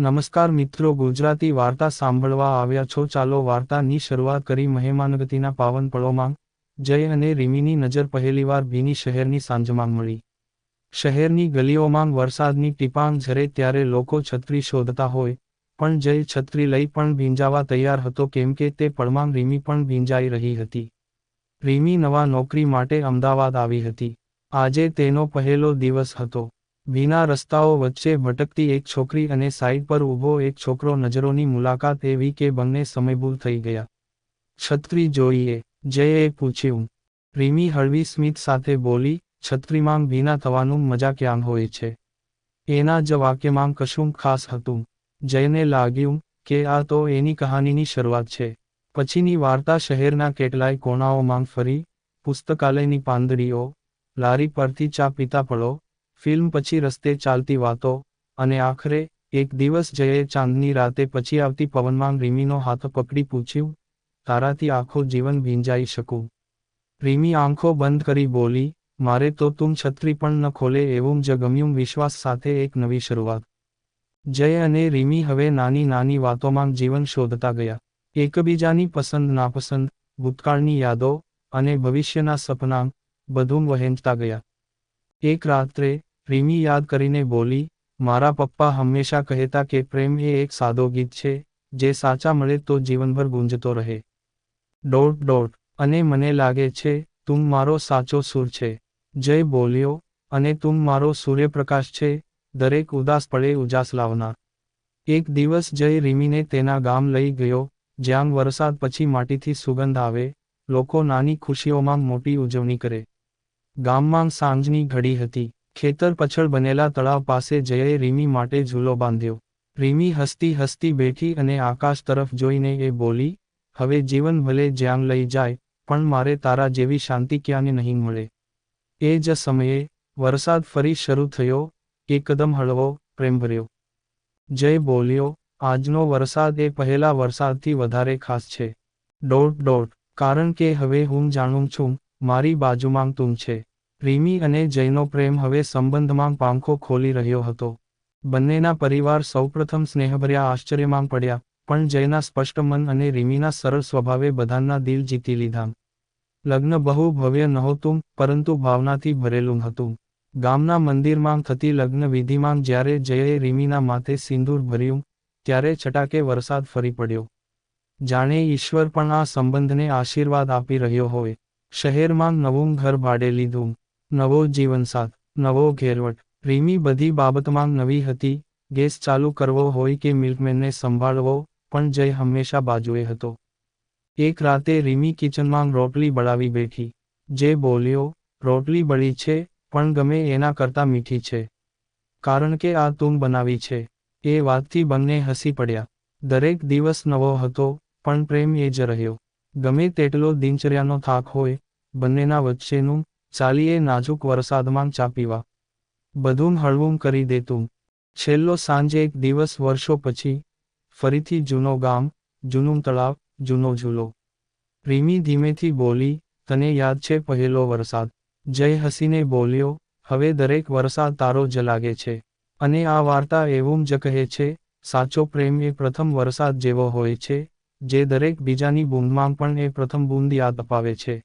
નમસ્કાર મિત્રો, ગુજરાતી વાર્તા સાંભળવા આવ્યા છો. ચાલો વાર્તાની શરૂઆત કરી મહેમાનગતિના પાવન પળોમાં. જય અને રીમીની નજર પહેલીવાર ભીની શહેરની સાંજમાં મળી. શહેરની ગલીઓમાં વરસાદની ટીપાંગ ઝરે ત્યારે લોકો છત્રી શોધતા હોય. પણ જય છત્રી લઈ પણ ભીંજાવા તૈયાર હતો કેમ કે તે પળમાં રીમી પણ ભીંજાઈ રહી હતી. રીમી નવા નોકરી માટે અમદાવાદ આવી હતી. આજે તેનો પહેલો દિવસ હતો. ભીના રસ્તાઓ વચ્ચે ભટકતી એક છોકરી અને સાઇડ પર ઊભો એક છોકરો નજરોની મુલાકાત એવી કે બંને સમયભૂલ થઈ ગયા. છત્રી જોઈએ જયે પૂછ્યું. રીમી હળવી સ્મિત સાથે બોલી છત્રીમાં ભીના થવાનું મજા ક્યાં હોય છે? એના જ વાક્યમાં કશું ખાસ હતું. જયને લાગ્યું કે આ તો એની કહાનીની શરૂઆત છે. પછીની વાર્તા શહેરના કેટલાય કોણાઓમાં ફરી, પુસ્તકાલયની પાંદડીઓ, લારી પરથી ચા પીતા પળો ફિલ્મ પછી રસ્તે ચાલતી વાતો અને આખરે એક દિવસ જયે ચાંદની રાતે પછી આવતી પવનમાં રીમીનો હાથ પકડી પૂછ્યું, તારાથી આખો જીવન ભીંજાઈ શકું? રીમી આંખો બંધ કરી બોલી, મારે તો તું છત્રી પણ ન ખોલે એવું જ ગમ્યું વિશ્વાસ સાથે એક નવી શરૂઆત. જય અને રીમી હવે નાની નાની વાતોમાં જીવન શોધતા ગયા. એકબીજાની પસંદ નાપસંદ, ભૂતકાળની યાદો અને ભવિષ્યના સપના બધું વહેંચતા ગયા. એક રાત્રે રીમી યાદ કરીને બોલી, મારા પપ્પા હંમેશા કહેતા કે પ્રેમ એ એક સાદો ગીત છે, જે સાચા મળે તો જીવનભર ગુંજતો રહે. ડોટ ડોટ, અને મને લાગે છે, તું મારો સાચો સૂર છે. જય બોલ્યો, અને તું મારો સૂર્યપ્રકાશ છે, દરેક ઉદાસ પળે ઉજાસ લાવનાર. એક દિવસ જય રીમીને તેના ગામ લઈ ગયો, જ્યાં વરસાદ પછી માટીથી સુગંધ આવે, લોકો નાની ખુશીઓમાં મોટી ઉજવણી કરે. ગામમાં સાંજની ઘડી હતી. ખેતર પછળ બનેલા તળાવ પાસે જયે રીમી માટે ઝૂલો બાંધ્યો. રીમી હસતી હસતી બેઠી અને આકાશ તરફ જોઈને એ બોલી, હવે જીવન ભલે જ્યાં લઈ જાય, પણ મારે તારા જેવી શાંતિ ક્યાંને નહીં મળે. એ જ સમયે વરસાદ ફરી શરૂ થયો, એકદમ હળવો, પ્રેમભર્યો. જય બોલ્યો, આજનો વરસાદ એ પહેલા વરસાદથી વધારે ખાસ છે. ડોટ ડોટ, કારણ કે હવે હું જાણું છું, મારી બાજુમાં તું છે. રીમી અને જયનો પ્રેમ હવે સંબંધમાં પાંખો ખોલી રહ્યો હતો. બંનેના પરિવાર સૌપ્રથમ સ્નેહભર્યા આશ્ચર્યમાં પડ્યા, પણ જયના સ્પષ્ટ મન અને રીમીના સરળ સ્વભાવે બધાના દિલ જીતી લીધા. લગ્ન બહુ ભવ્ય નહોતું, પરંતુ ભાવનાથી ભરેલું હતું. ગામના મંદિરમાં થતી લગ્ન વિધિમાં જ્યારે જયે રીમીના માથે સિંદૂર ભર્યું, ત્યારે છટાકે વરસાદ ફરી પડ્યો. જાણે ઈશ્વર પણ આ સંબંધને આશીર્વાદ આપી રહ્યો હોય. શહેરમાં નવું ઘર ભાડે લીધું. નવો જીવનસાથ નવો ઘેરવટ. રીમી બધી બાબતમાં નવી હતી, ગેસ ચાલુ કરવો હોય કે મિલ્કમેનને સંભાળવો, પણ જય હંમેશા બાજુએ હતો. એક રાતે રીમી કિચનમાં રોટલી બળાવી બેઠી. જે બોલ્યો, રોટલી બળી છે, પણ ગમે એના કરતાં મીઠી છે. કારણ કે આ તું બનાવી છે. એ વાતથી બંને હસી પડ્યા. દરેક દિવસ નવો હતો, પણ પ્રેમ એ જ રહ્યો. ગમે તેટલો દિનચર્યાનો થાક હોય, બંનેના વચ્ચેનું ચાલીએ નાજુક વરસાદમાં ચા પીવા. બધું હળવું કરી દેતું. છેલ્લો સાંજે એક દિવસ વર્ષો પછી, ફરીથી જૂનો ગામ, જૂનું તળાવ, જૂનો ઝૂલો. રીમી ધીમેથી બોલી, તને યાદ છે પહેલો વરસાદ? જય હસીને બોલ્યો, હવે દરેક વરસાદ તારો જલાગે છે. અને આ વાર્તા એવું જ કહે છે, સાચો પ્રેમ એ પ્રથમ વરસાદ જેવો હોય છે, જે દરેક બીજાની બૂંદમાં પણ એ પ્રથમ બૂંદ યાદ અપાવે છે.